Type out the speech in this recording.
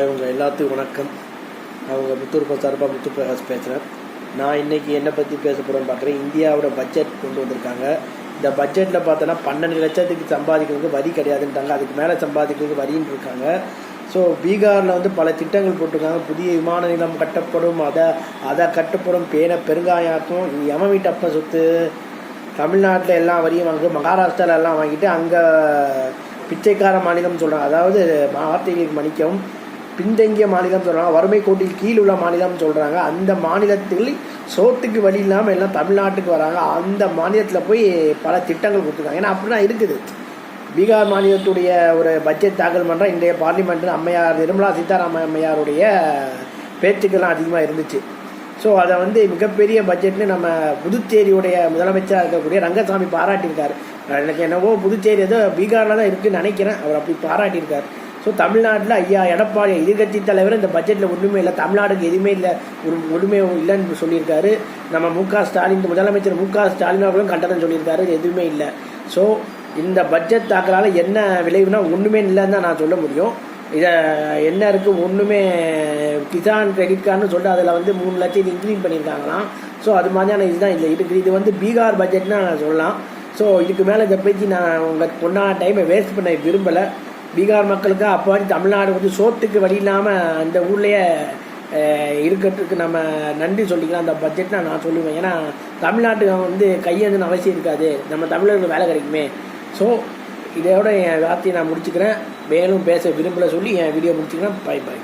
இவங்க எல்லாத்துக்கும் வணக்கம். அவங்க முத்தூர் சார்பாக முத்து பிரகாஷ் பேசுகிறேன் நான் இன்றைக்கி என்னை பற்றி பேச போகிறேன்னு பார்க்குறேன். இந்தியாவோட பட்ஜெட் கொண்டு வந்திருக்காங்க. இந்த பட்ஜெட்டில் பார்த்தோன்னா பன்னெண்டு லட்சத்துக்கு சம்பாதிக்கிறதுக்கு வரி கிடையாதுன்ட்டாங்க அதுக்கு மேலே சம்பாதிக்கிறதுக்கு வரின்னு இருக்காங்க. ஸோ பீகாரில் வந்து பல திட்டங்கள் போட்டிருக்காங்க. புதிய விமான நிலம் கட்டப்படும். அதை அதை கட்டப்படும். பேன பெருங்காயாக்கும் யம வீட்டப்ப சொத்து தமிழ்நாட்டில் எல்லா வரியும் வாங்க மகாராஷ்டிராவில் எல்லாம் வாங்கிட்டு அங்கே பிச்சைக்கார மாநிலம் சொல்கிறாங்க அதாவது வார்த்தைகளுக்கு மன்னிக்கவும். பின்தங்கிய மாநிலம் சொல்கிறாங்க வறுமை கோட்டில் கீழ் உள்ள மாநிலம் சொல்கிறாங்க அந்த மாநிலத்தில் சோத்துக்கு வழி இல்லாமல் எல்லாம் தமிழ்நாட்டுக்கு வராங்க. அந்த மாநிலத்தில் போய் பல திட்டங்கள் கொடுத்துருக்காங்க. ஏன்னா அப்படிலாம் இருக்குது. பீகார் மாநிலத்துடைய ஒரு பட்ஜெட் தாக்கல் பண்ணுற இன்றைய பார்லிமெண்ட்டில் அம்மையார் நிர்மலா சீதாராம அம்மையாருடைய பேச்சுக்கள்லாம் அதிகமாக இருந்துச்சு. ஸோ அதை வந்து மிகப்பெரிய பட்ஜெட்னு நம்ம புதுச்சேரியுடைய முதலமைச்சராக இருக்கக்கூடிய ரங்கசாமி பாராட்டியிருக்காரு. எனக்கு என்னவோ புதுச்சேரி ஏதோ பீகாரில் தான் இருக்குதுன்னு நினைக்கிறேன். அவர் அப்படி பாராட்டியிருக்கார். ஸோ தமிழ்நாட்டில் ஐயா எடப்பாடி எதிர்கட்சி தலைவர் இந்த பட்ஜெட்டில் ஒன்றுமே இல்லை. தமிழ்நாடுக்கு எதுவுமே இல்லை. ஒரு ஒன்றுமே இல்லைன்னு சொல்லியிருக்காரு. நம்ம மு க ஸ்டாலின் முதலமைச்சர் மு க ஸ்டாலின் அவர்களும் கண்டனம் சொல்லியிருக்காரு. எதுவுமே இல்லை. ஸோ இந்த பட்ஜெட் தாக்கலால் என்ன விளைவுனா ஒன்றுமே இல்லைன்னு தான் நான் சொல்ல முடியும். இதை என்ன இருக்குது ஒன்றுமே கிசான் கிரெடிட் கார்டுன்னு சொல்லிட்டு அதில் வந்து மூணு லட்சம் இது இன்க்ரீஸ் பண்ணியிருக்காங்களாம். ஸோ அது மாதிரியான இதுதான் இல்லை. இருக்குது இது வந்து பீகார் பட்ஜெட்னு நான் சொல்லலாம். ஸோ இதுக்கு மேலே இதை பற்றி நான் உங்கள் பொண்ணான டைமை வேஸ்ட் பண்ண விரும்பலை. பீகார் மக்களுக்கு அப்போ தமிழ்நாடு வந்து சோத்துக்கு வழி இல்லாமல் அந்த ஊர்லேயே இருக்கிறதுக்கு நம்ம நன்றி சொல்லிக்கலாம். அந்த பட்ஜெட் நான் சொல்லுவேன். ஏன்னா தமிழ்நாட்டுக்கு வந்து கையேந்தன அவசியம் இருக்காது. நம்ம தமிழர்களுக்கு வேலை கிடைக்குமே. ஸோ இதோட என் வார்த்தையை நான் முடிச்சுக்கிறேன். மேலும் பேச விரும்பலை சொல்லி என் வீடியோ முடிச்சுக்கிறேன். Bye bye